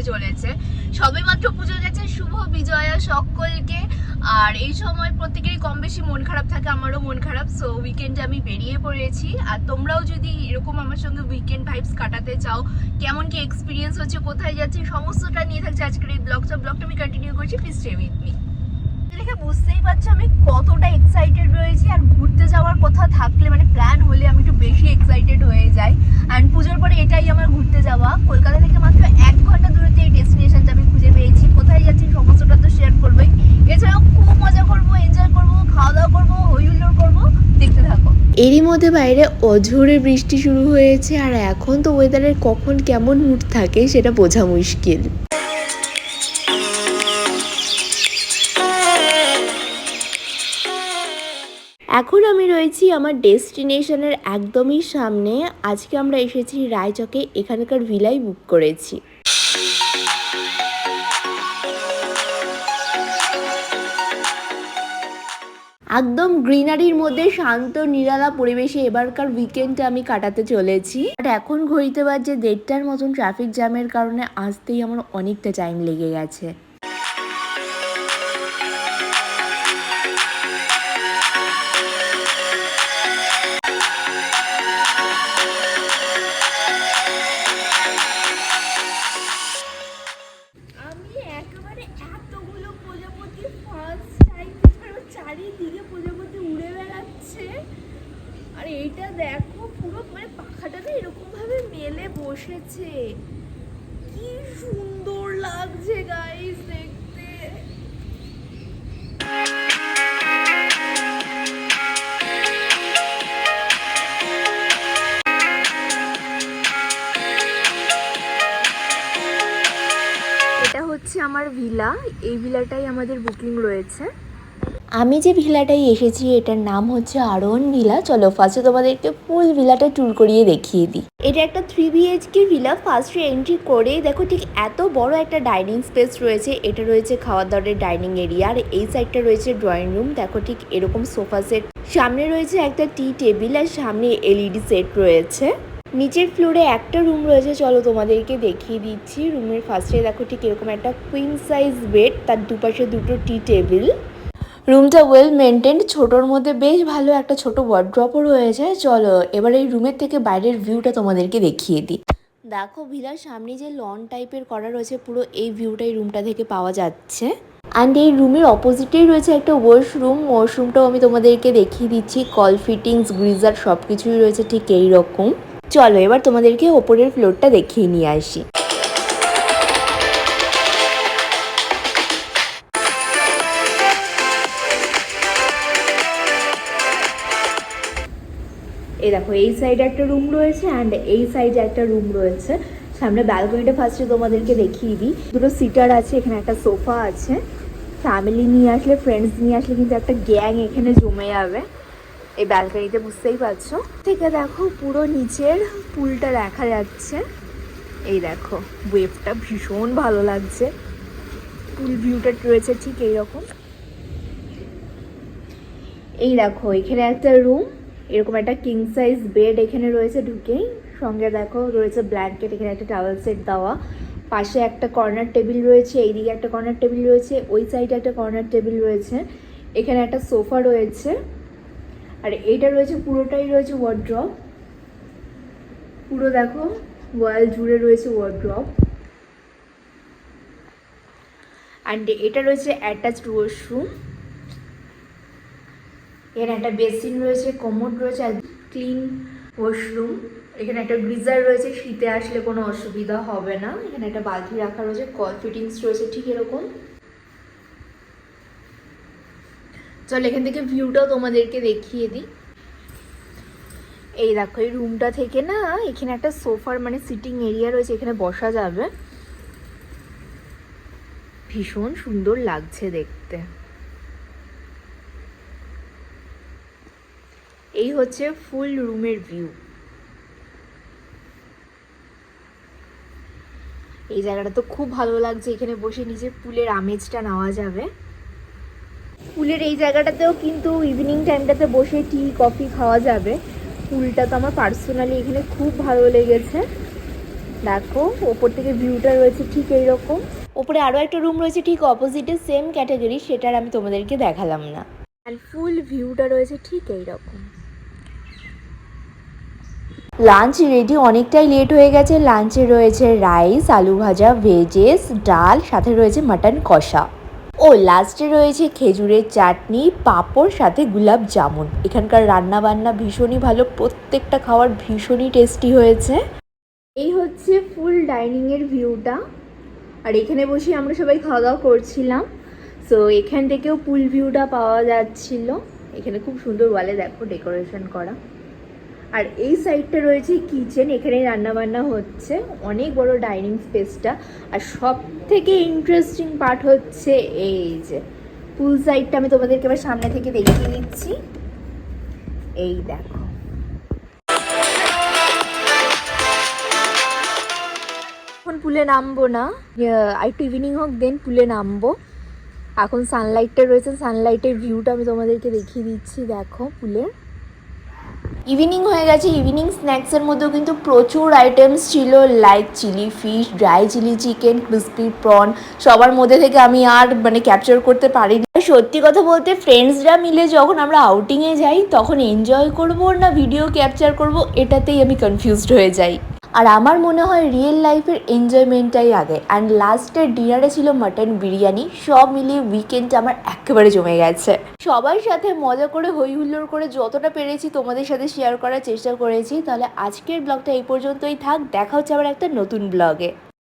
আসতে চলেছে। সবে মাত্র পুজো গেছে শুভ বিজয়া সকলকে। আর এই সময় প্রত্যেকেরই কম বেশি মন খারাপ থাকে, আমারও মন খারাপ। সো উইকেন্ডে আমি বেরিয়ে পড়েছি। আর তোমরাও যদি এরকম আমার সঙ্গে উইকেন্ড ভাইবস কাটাতে চাও, কেমন কি এক্সপিরিয়েন্স হচ্ছে, কোথায় যাচ্ছে, সমস্তটা নিয়ে থাকছে আজকের এই ব্লগটা ব্লগটা আমি কন্টিনিউ করছি প্লিজ স্টে উইথ মি দেখে বুঝতেই পারছ আমি কতটা এক্সাইটেড রয়েছি। আর ঘুরতে যাওয়ার কথা থাকলে মানে প্ল্যান হলে আমি একটু বেশি এক্সাইটেড হয়ে যাই। অ্যান্ড পুজোর পরে এটাই আমার ঘুরতে যাওয়া। কলকাতা থেকে মাত্র এক ঘণ্টা দূরত্বে এই ডেস্টিনেশনটা আমি খুঁজে পেয়েছি কোথায় যাচ্ছি সমস্তটা তো শেয়ার করবোই এছাড়াও খুব মজা করব এনজয় করব খাওয়া দাওয়া করব হই হুল্লোড় করব দেখতে থাকো এরই মধ্যে বাইরে অঝোরে বৃষ্টি শুরু হয়েছে আর এখন তো ওয়েদারের কখন কেমন মুড থাকে সেটা বোঝা মুশকিল। এখন আমি রয়েছি আমার ডেস্টিনেশনের একদমই সামনে। আজকে আমরা এসেছি রায়চকে, এখানকার ভিলাই বুক করেছি। একদম গ্রিনারির মধ্যে শান্ত, নিরালা পরিবেশে এবারকার উইকেন্ডে আমি কাটাতে চলেছি। বাট এখন ঘড়িতে বাজে দেড়টার মতন ট্রাফিক জ্যামের কারণে আসতেই আমার অনেকটা টাইম লেগে গেছে। চারিদিকে প্রজাপতি উড়ে বেড়াচ্ছে। আর এইটা দেখো, পুরো মানে পাখাটাতে এরকম ভাবে মেলে বসেছে। কি সুন্দর লাগছে গাইস দেখতে। হচ্ছে আমার ভিলা এই ভিলাটাই আমাদের বুকিং রয়েছে। আমি যে ভিলাটায় এসেছি, এটার নাম হচ্ছে আরোহণ ভিলা। চলো ফার্স্টে তোমাদেরকে ফুল ভিলাটা ট্যুর করিয়ে দেখিয়ে দিই। এটা একটা থ্রি বিএইচকে ভিলা। ফার্স্টে এন্ট্রি করে দেখো ঠিক এত বড় একটা ডাইনিং স্পেস রয়েছে। এটা রয়েছে খাওয়া দাওয়ার ডাইনিং এরিয়া আর এই সাইডটা রয়েছে ড্রয়িং রুম দেখো ঠিক এরকম সোফা সেট সামনে রয়েছে একটা টি টেবিল আর সামনে এলইডি সেট রয়েছে। নিচের ফ্লোরে একটা রুম রয়েছে। চলো তোমাদেরকে দেখিয়ে দিচ্ছি। রুমের ফার্স্টে দেখো ঠিক এরকম একটা কুইন সাইজ বেড তার দুপাশে দুটো টি টেবিল রুমটা ওয়েল মেনটেন ছোটোর মধ্যে বেশ ভালো একটা ছোট ওয়ার্ড্রপও রয়েছে চলো, এবার এই রুমের থেকে বাইরের ভিউটা তোমাদেরকে দেখিয়ে দিই। দেখো, ভিলার সামনে যে লন টাইপের করা রয়েছে, পুরো এই ভিউটাই রুমটা থেকে পাওয়া যাচ্ছে। অ্যান্ড এই রুমের অপোজিটেই রয়েছে একটা ওয়াশরুম ওয়াশরুমটাও আমি তোমাদেরকে দেখিয়ে দিচ্ছি। কল ফিটিংস গ্রিজার সব কিছুই রয়েছে ঠিক এই রকম চলো, এবার তোমাদেরকে ওপরের ফ্লোরটা দেখিয়ে নিয়ে আসি। এই দেখো, এই সাইডে একটা রুম রয়েছে অ্যান্ড এই সাইডে একটা রুম রয়েছে। সামনে ব্যালকনিটা ফার্স্টে তোমাদেরকে দেখিয়ে দিই। দুটো সিটার আছে, এখানে একটা সোফা আছে। ফ্যামিলি নিয়ে আসলে ফ্রেন্ডস নিয়ে আসলে কিন্তু একটা গ্যাং এখানে জমে যাবে। এই ব্যালকনিতে বুঝতেই পারছ? থেকে দেখো, পুরো নিচের পুলটা দেখা যাচ্ছে। এই দেখো ওয়েভটা ভীষণ ভালো লাগছে। পুল ভিউটা রয়েছে ঠিক এইরকম। এই দেখো, এখানে একটা রুম এরকম একটা কিং সাইজ বেড এখানে রয়েছে ঢুকেই। সঙ্গে দেখো রয়েছে ব্ল্যাঙ্কেট এখানে একটা টাওয়েল সেট দেওয়া। পাশে একটা কর্নার টেবিল রয়েছে, এইদিকে একটা কর্নার টেবিল রয়েছে, ওই সাইডে একটা কর্নার টেবিল রয়েছে। এখানে একটা সোফা রয়েছে। আর এইটা রয়েছে, পুরোটাই রয়েছে ওয়ার্ড্রপ পুরো দেখো ওয়াল জুড়ে রয়েছে ওয়ার্ড্রপ অ্যান্ড এটা রয়েছে অ্যাটাচড ওয়াশরুম এখানে একটা বেসিন রয়েছে কোমোড রয়েছে, আর ক্লিন ওয়াশরুম। এখানে একটা গ্রিজার রয়েছে, শীতে আসলে কোনো অসুবিধা হবে না। এখানে একটা বালতি রাখা রয়েছে, কল ফিটিংস রয়েছে, ঠিক এরকম। চল এখান থেকে ভিউটাও তোমাদেরকে দেখিয়ে দিই। এই দেখো, এই রুমটা থেকে না, এখানে একটা সোফার মানে সিটিং এরিয়া রয়েছে, এখানে বসা যাবে। ভীষণ সুন্দর লাগছে দেখতে। এই হচ্ছে ফুল রুমের ভিউ এই জায়গাটা তো খুব ভালো লাগছে, এখানে বসে নিজে পুলের আমেজটা নেওয়া যাবে। পুলের এই জায়গাটাতেও কিন্তু ইভিনিং টাইমটাতে বসে টি কফি খাওয়া যাবে। পুলটা তো আমার পার্সোনালি এখানে খুব ভালো লেগেছে। দেখো, ওপর থেকে ভিউটা রয়েছে ঠিক এইরকম। ওপরে আরও একটা রুম রয়েছে ঠিক অপোজিটে সেম ক্যাটাগরি সেটার আমি তোমাদেরকে দেখালাম না। অ্যান্ড ফুল ভিউটা রয়েছে ঠিক এইরকম। লাঞ্চ রেডি অনেকটাই লেট হয়ে গেছে। লাঞ্চে রয়েছে রাইস আলু ভাজা ভেজেস ডাল, সাথে রয়েছে মাটন কষা। ও লাস্টে রয়েছে খেজুরের চাটনি, পাঁপড়, সাথে গুলাব জামুন। এখানকার রান্না বান্না ভীষণই ভালো, প্রত্যেকটা খাবার ভীষণই টেস্টি হয়েছে। এই হচ্ছে ফুল ডাইনিংয়ের ভিউটা আর এখানে বসে আমরা সবাই খাওয়া দাওয়া করছিলাম। সো এখান থেকেও পুল ভিউটা পাওয়া যাচ্ছিল। এখানে খুব সুন্দর ওয়ালে দেখো ডেকোরেশন করা। আর এই সাইডটা রয়েছে কিচেন, এখানে রান্না বান্না হচ্ছে, অনেক বড় ডাইনিং স্পেসটা। আর সব থেকে ইন্টারেস্টিং পার্ট হচ্ছে এই যে পুল সাইডটা আমি তোমাদেরকে এবার সামনে থেকে দেখিয়ে দিচ্ছি। এই দেখো। এখন পুলে নামবো না। আর একটু ইভিনিং হোক দেন পুলে নামবো। এখন সানলাইটটা রয়েছে সানলাইটের ভিউটা আমি তোমাদেরকে দেখিয়ে দিচ্ছি, দেখো পুলের ইভিনিং হয়ে গেছে ইভিনিং স্ন্যাক্সের মধ্যেও কিন্তু প্রচুর আইটেমস ছিল like chilli fish dry chilli chicken crispy prawn সবার মধ্যে থেকে আমি আর মানে ক্যাপচার করতে পারিনি। সত্যি কথা বলতে ফ্রেন্ডসরা মিলে যখন আমরা আউটিংয়ে যাই, তখন এনজয় করব না ভিডিও ক্যাপচার করব, এটাতেই আমি কনফিউজড হয়ে যাই। আর আমার মনে হয় রিয়েল লাইফের এনজয়মেন্টটাই আগে। অ্যান্ড লাস্টের ডিনারে ছিল মাটন বিরিয়ানি, সব মিলিয়ে উইকেন্ড আমার একেবারে জমে গেছে। সবার সাথে মজা করে হই হুল্লোড় করে যতটা পেরেছি তোমাদের সাথে শেয়ার করার চেষ্টা করেছি। তাহলে আজকের ব্লগটা এই পর্যন্তই থাক। দেখা হচ্ছে আবার একটা নতুন ব্লগে